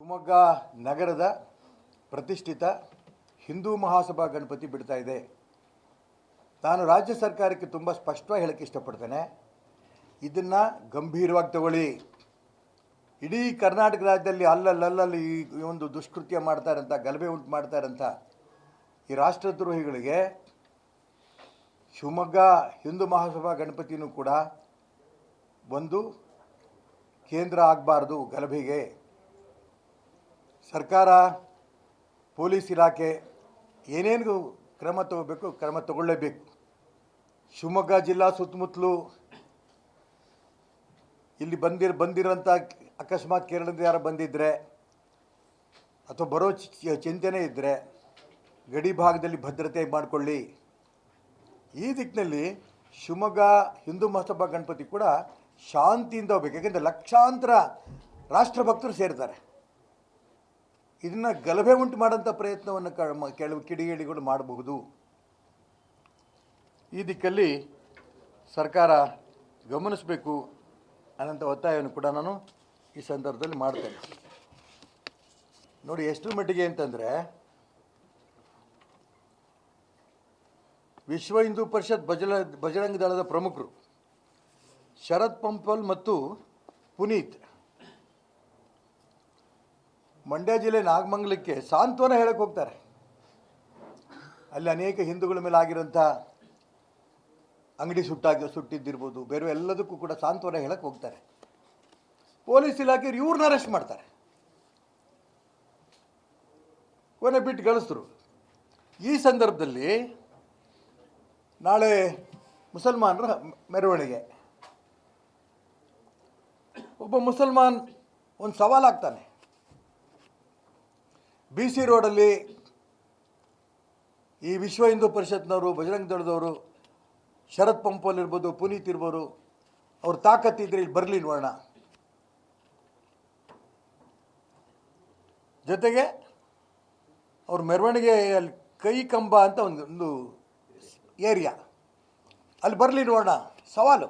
ಶಿವಮೊಗ್ಗ ನಗರದ ಪ್ರತಿಷ್ಠಿತ ಹಿಂದೂ ಮಹಾಸಭಾ ಗಣಪತಿ ಬಿಡ್ತಾ ಇದೆ. ನಾನು ರಾಜ್ಯ ಸರ್ಕಾರಕ್ಕೆ ತುಂಬ ಸ್ಪಷ್ಟವಾಗಿ ಹೇಳಕ್ಕೆ ಇಷ್ಟಪಡ್ತೇನೆ. ಇದನ್ನು ಗಂಭೀರವಾಗಿ ತಗೊಳ್ಳಿ. ಇಡೀ ಕರ್ನಾಟಕ ರಾಜ್ಯದಲ್ಲಿ ಅಲ್ಲಲ್ಲಲ್ಲಿ ಈ ಒಂದು ದುಷ್ಕೃತ್ಯ ಮಾಡ್ತಾರಂತ, ಗಲಭೆ ಉಂಟು ಮಾಡ್ತಾರಂತ ಈ ರಾಷ್ಟ್ರದ್ರೋಹಿಗಳಿಗೆ ಶಿವಮೊಗ್ಗ ಹಿಂದೂ ಮಹಾಸಭಾ ಗಣಪತಿನೂ ಕೂಡ ಒಂದು ಕೇಂದ್ರ ಆಗಬಾರ್ದು ಗಲಭೆಗೆ. ಸರ್ಕಾರ, ಪೊಲೀಸ್ ಇಲಾಖೆ ಏನೇನು ಕ್ರಮ ತಗೋಬೇಕು, ಕ್ರಮ ತಗೊಳ್ಳೇಬೇಕು. ಶಿವಮೊಗ್ಗ ಜಿಲ್ಲಾ ಸುತ್ತಮುತ್ತಲು ಇಲ್ಲಿ ಬಂದಿರ ಬಂದಿರೋಂಥ ಅಕಸ್ಮಾತ್ ಕೇರಳದಿಂದ ಯಾರು ಬಂದಿದ್ದರೆ ಅಥವಾ ಬರೋ ಚಿಂತನೆ ಇದ್ದರೆ ಗಡಿ ಭಾಗದಲ್ಲಿ ಭದ್ರತೆ ಮಾಡಿಕೊಳ್ಳಿ. ಈ ದಿಕ್ಕಿನಲ್ಲಿ ಶಿವಮೊಗ್ಗ ಹಿಂದೂ ಮಹಾಸಭಾ ಗಣಪತಿ ಕೂಡ ಶಾಂತಿಯಿಂದ ಹೋಗ್ಬೇಕು. ಯಾಕೆಂದರೆ ಲಕ್ಷಾಂತರ ರಾಷ್ಟ್ರಭಕ್ತರು ಸೇರ್ತಾರೆ ಇದನ್ನು ಗಲಭೆ ಉಂಟು ಮಾಡೋಂಥ ಪ್ರಯತ್ನವನ್ನು ಕ ಕೆಲವು ಕಿಡಿಗೇಡಿಗಳು ಮಾಡಬಹುದು. ಈ ದಿಕ್ಕಲ್ಲಿ ಸರ್ಕಾರ ಗಮನಿಸಬೇಕು ಅನ್ನೋಂಥ ಒತ್ತಾಯವನ್ನು ಕೂಡ ನಾನು ಈ ಸಂದರ್ಭದಲ್ಲಿ ಮಾಡ್ತೇನೆ. ನೋಡಿ ಎಷ್ಟು ಮಟ್ಟಿಗೆ ಅಂತಂದರೆ ವಿಶ್ವ ಹಿಂದೂ ಪರಿಷತ್ ಬಜಲ ಬಜರಂಗ ದಳದ ಪ್ರಮುಖರು ಶರತ್ ಪಂಪಲ್ ಮತ್ತು ಪುನೀತ್ ಮಂಡ್ಯ ಜಿಲ್ಲೆ ನಾಗಮಂಗಲಕ್ಕೆ ಸಾಂತ್ವನ ಹೇಳಕ್ಕೆ ಹೋಗ್ತಾರೆ. ಅಲ್ಲಿ ಅನೇಕ ಹಿಂದೂಗಳ ಮೇಲೆ ಆಗಿರೋಂಥ ಅಂಗಡಿ ಸುಟ್ಟಾಗಿ ಸುಟ್ಟಿದ್ದಿರ್ಬೋದು, ಬೇರೆ ಎಲ್ಲದಕ್ಕೂ ಕೂಡ ಸಾಂತ್ವನ ಹೇಳಕ್ಕೆ ಹೋಗ್ತಾರೆ. ಪೊಲೀಸ್ ಇಲಾಖೆಯವ್ರು ಇವ್ರನ್ನ ಅರೆಸ್ಟ್ ಮಾಡ್ತಾರೆ. ಕೊನೆ ಬಿಟ್ಟು ಗಳಿಸ್ರು ಈ ಸಂದರ್ಭದಲ್ಲಿ ನಾಳೆ ಮುಸಲ್ಮಾನರ ಮೆರವಣಿಗೆ. ಒಬ್ಬ ಮುಸಲ್ಮಾನ್ ಒಂದು ಸವಾಲಾಗ್ತಾನೆ. ಬಿ ಸಿ ರೋಡಲ್ಲಿ ಈ ವಿಶ್ವ ಹಿಂದೂ ಪರಿಷತ್ನವರು ಬಜರಂಗ ದಳದವರು, ಶರತ್ ಪಂಪೋಲ್ ಇರ್ಬೋದು, ಪುನೀತ್ ಇರ್ಬೋದು, ಅವ್ರ ತಾಕತ್ತಿದ್ರೆ ಇಲ್ಲಿ ಬರಲಿ ನೋಡೋಣ. ಜೊತೆಗೆ ಅವ್ರ ಮೆರವಣಿಗೆ ಅಲ್ಲಿ ಕೈ ಕಂಬ ಅಂತ ಒಂದು ಒಂದು ಏರಿಯಾ. ಅಲ್ಲಿ ಬರಲಿ ನೋಡೋಣ, ಸವಾಲು.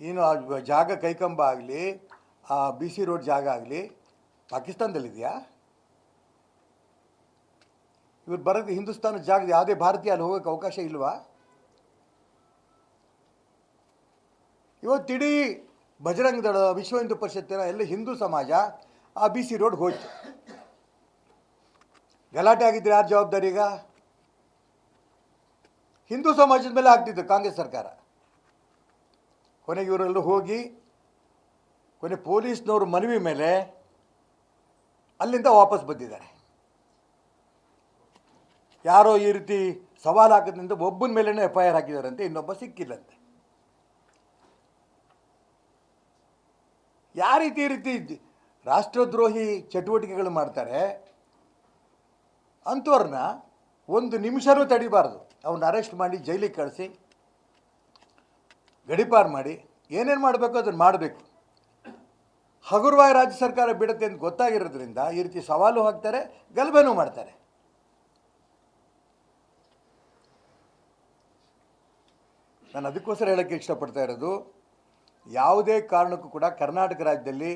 ಏನು ಜಾಗ ಕೈಕಂಬ ಆಗಲಿ, ಆ ಬಿ ಸಿ ರೋಡ್ ಜಾಗ ಆಗಲಿ ಪಾಕಿಸ್ತಾನದಲ್ಲಿದೆಯಾ? ಇವ್ರು ಬರೋದು ಹಿಂದೂಸ್ತಾನ ಜಾಗದ ಯಾವುದೇ ಭಾರತೀಯ ಅಲ್ಲಿ ಹೋಗೋಕ್ಕೆ ಅವಕಾಶ ಇಲ್ವಾ? ಇವತ್ತಿಡೀ ಬಜರಂಗ ದಳ, ವಿಶ್ವ ಹಿಂದೂ ಪರಿಷತ್ತಿನ ಎಲ್ಲ ಹಿಂದೂ ಸಮಾಜ ಆ ಬಿ ಸಿ ರೋಡ್ ಹೋಯ್ತು. ಗಲಾಟೆ ಆಗಿದ್ರೆ ಯಾರು ಜವಾಬ್ದಾರಿ ಈಗ? ಹಿಂದೂ ಸಮಾಜದ ಮೇಲೆ ಆಗ್ತಿತ್ತು ಕಾಂಗ್ರೆಸ್ ಸರ್ಕಾರ. ಕೊನೆಗೆ ಇವರೆಲ್ಲ ಹೋಗಿ, ಕೊನೆ ಪೊಲೀಸ್ನವ್ರ ಮನವಿ ಮೇಲೆ ಅಲ್ಲಿಂದ ವಾಪಸ್ ಬಂದಿದ್ದಾರೆ. ಯಾರೋ ಈ ರೀತಿ ಸವಾಲು ಹಾಕೋದ್ರಿಂದ ಒಬ್ಬನ ಮೇಲೇ ಎಫ್ ಐ ಆರ್ ಹಾಕಿದಾರಂತೆ, ಇನ್ನೊಬ್ಬ ಸಿಕ್ಕಿಲ್ಲಂತೆ. ಯಾವ ರೀತಿ ರೀತಿ ರಾಷ್ಟ್ರದ್ರೋಹಿ ಚಟುವಟಿಕೆಗಳು ಮಾಡ್ತಾರೆ, ಅಂಥವ್ರನ್ನ ಒಂದು ನಿಮಿಷನೂ ತಡಿಬಾರ್ದು. ಅವ್ರನ್ನ ಅರೆಸ್ಟ್ ಮಾಡಿ, ಜೈಲಿಗೆ ಕಳಿಸಿ, ಗಡಿಪಾರು ಮಾಡಿ, ಏನೇನು ಮಾಡಬೇಕು ಅದನ್ನು ಮಾಡಬೇಕು. ಹಗುರವಾಗಿ ರಾಜ್ಯ ಸರ್ಕಾರ ಬಿಡುತ್ತೆ ಅಂತ ಗೊತ್ತಾಗಿರೋದ್ರಿಂದ ಈ ರೀತಿ ಸವಾಲು ಹಾಕ್ತಾರೆ, ಗಲಭೆನೂ ಮಾಡ್ತಾರೆ. ನಾನು ಅದಕ್ಕೋಸ್ಕರ ಹೇಳೋಕ್ಕೆ ಇಷ್ಟಪಡ್ತಾ ಇರೋದು, ಯಾವುದೇ ಕಾರಣಕ್ಕೂ ಕೂಡ ಕರ್ನಾಟಕ ರಾಜ್ಯದಲ್ಲಿ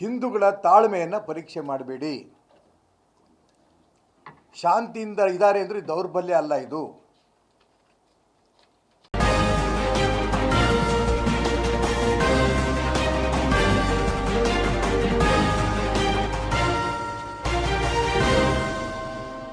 ಹಿಂದೂಗಳ ತಾಳ್ಮೆಯನ್ನು ಪರೀಕ್ಷೆ ಮಾಡಬೇಡಿ. ಶಾಂತಿಯಿಂದ ಇದ್ದಾರೆ ಅಂದರೆ ದೌರ್ಬಲ್ಯ ಅಲ್ಲ ಇದು.